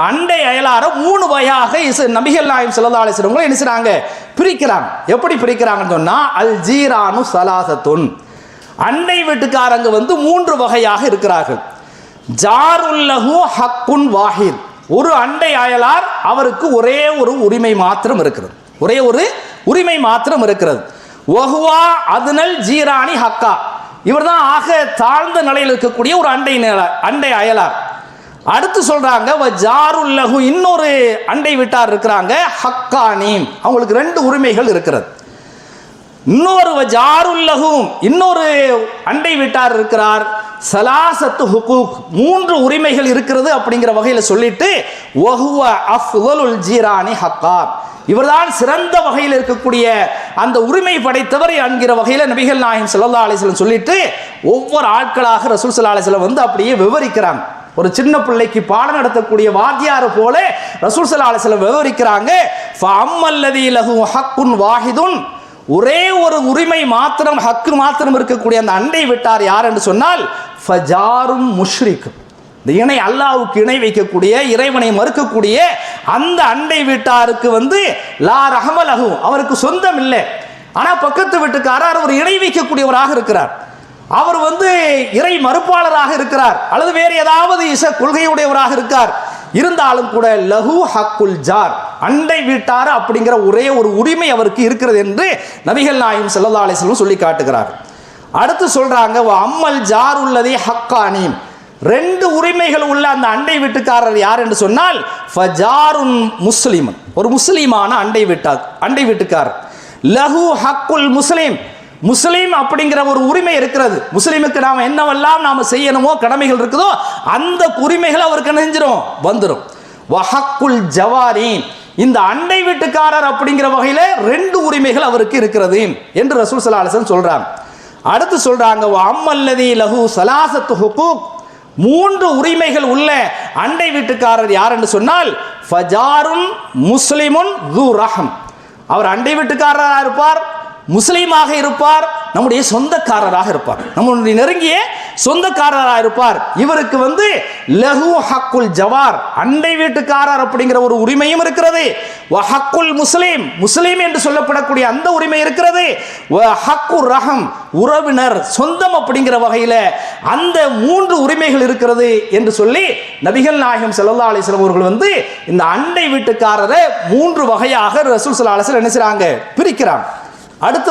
அண்டை அயலார மூணு வகையாக இசு நபிகள் நாயம் செல்லா அலிஸ்லவங்களை என்ன செய்றாங்க? பிரிக்கிறாங்க. எப்படி பிரிக்கிறாங்கன்னு சொன்னால் அல் ஜீரானு சலாசத்துன். அண்டை வீட்டுக்காரங்க வந்து மூன்று வகையாக இருக்கிறார்கள். ஜாருல்லஹு ஹக்குன் வாஹித். ஒரு அண்டை அயலார் அவருக்கு ஒரே ஒரு உரிமை மாத்திரம் இருக்கிறது. ஒரே ஒரு உரிமை மாத்திரம் இருக்கிறது. ஒஹுவா அதுனல் ஜீராணி ஹக்கா. இவர் தான் ஆக தாழ்ந்த நிலையில் இருக்கக்கூடிய ஒரு அண்டை அண்டை அயலார். அடுத்து சொல்றாங்க வ இன்னொரு அண்டை வீட்டார் இருக்கிறாங்க ஹக்கானி அவங்களுக்கு ரெண்டு உரிமைகள் இருக்கிறது. இன்னொரு ஜாருல்லகும் இன்னொரு அண்டை வீட்டார் இருக்கிறார். சலாசத்து ஹுகூக் மூன்று உரிமைகள் இருக்கிறது அப்படிங்கிற வகையில் சொல்லிட்டு ஒஹுவ அஃலுல் ஜீரானி ஹக்கா. இவர்தான் சிறந்த வகையில் இருக்கக்கூடிய அந்த உரிமை படைத்தவர் என்கிற வகையில் நபிகள் நாயகம் ஸல்லல்லாஹு அலிஸ்லம் சொல்லிட்டு ஒவ்வொரு ஆட்களாக ரசூல் சல்லா அலிஸ்லம் வந்து அப்படியே விவரிக்கிறாங்க. ஒரு சின்ன பிள்ளைக்கு பாடம் நடத்தக்கூடிய வாத்தியார் போல ரசூல் ஸல்லல்லாஹு அலைஹி விவரிக்கிறாங்க. லஹு ஹக்குன் வாஹிதுன். ஒரே ஒரு உரிமை மாத்திரம் ஹக்கு மாத்திரம் இருக்கக்கூடிய அந்த அண்டை விட்டார் யார் என்று சொன்னால் ஃபஜாரும் முஷ்ரிக். இந்த இணை அல்லாவுக்கு இணை வைக்கக்கூடிய இறைவனை மறுக்கக்கூடிய அந்த அண்டை வீட்டாருக்கு வந்து லா ரஹமலஹு அவருக்கு சொந்தம் இல்லை. ஆனால் பக்கத்து வீட்டுக்காரர் அவர் இணை வைக்கக்கூடியவராக இருக்கிறார். அவர் வந்து இறை மறுப்பாளராக இருக்கிறார். அல்லது வேறு ஏதாவது இச கொள்கையுடையவராக இருக்கார். இருந்தாலும் கூட லஹு ஹக்குல் ஜார் அண்டை வீட்டார் அப்படிங்கிற ஒரே ஒரு உரிமை அவருக்கு இருக்கிறது என்று நபிகள் நாயும் செல்லல்லா அலிஸ்லம் சொல்லி காட்டுகிறார். அடுத்து சொல்றாங்க அம்மல் ஜார் உள்ளதே ஹக்கானீம். ரெண்டு உரிமைகள் உள்ள அந்த அண்டை வீட்டுக்காரர் யார் என்று சொன்னால் ஃபஜாருன் முஸ்லீம். ஒரு முஸ்லீமான அண்டை வீட்டார் அண்டை வீட்டுக்காரர். லஹு ஹக்குல் முஸ்லீம். முஸ்லீம் அப்படிங்கிற ஒரு உரிமை இருக்கிறது. முஸ்லீமுக்கு நாம் என்னவெல்லாம் நாம் செய்யணுமோ கடமைகள் இருக்குதோ அந்த உரிமைகள் அவருக்கு நெஞ்சிரும் வந்துடும் வஹக்குல் ஜவாரின் இந்த அண்டை வீட்டுக்காரர் அப்படிங்கிற வகையில் ரெண்டு உரிமைகள் அவருக்கு இருக்கிறது என்று ரசூல் சல்லா அலிஸ்லாம் சொல்றாங்க. அடுத்து சொல்றாங்க அம்மல்லதி லஹு சலாசத்து ஹுகூக். மூன்று உரிமைகள் உள்ள அண்டை வீட்டுக்காரர் யார் என்று சொன்னால் ஃபஜாருன் முஸ்லிமுன் து ரஹம். அவர் அண்டை வீட்டுக்காரராக இருப்பார் முஸ்லீமாக இருப்பார் நம்முடைய சொந்தக்காரராக இருப்பார். நம்முடைய நெருங்கிய சொந்தக்காரராக இருப்பார். இவருக்கு வந்து லஹு ஹக்குல் ஜவார் அண்டை வீட்டுக்காரர் அப்படிங்கிற ஒரு உரிமையும் இருக்கிறது. வ ஹக்குல் முஸ்லீம் முஸ்லீம் என்று சொல்லப்படக்கூடிய அந்த உரிமை இருக்கிறது. வ ஹக்கு ரஹம் உறவினர் சொந்தம் அப்படிங்கிற வகையில் அந்த மூன்று உரிமைகள் இருக்கிறது என்று சொல்லி நபிகள் நாயகம் செல்லல்லா அலைஹி அவர்கள் வந்து இந்த அண்டை வீட்டுக்காரரை மூன்று வகையாக ரசூல் ஸல்லல்லாஹு அலைஹி என்ன செய்கிறாங்க பிரிக்கிறாங்க. அடுத்து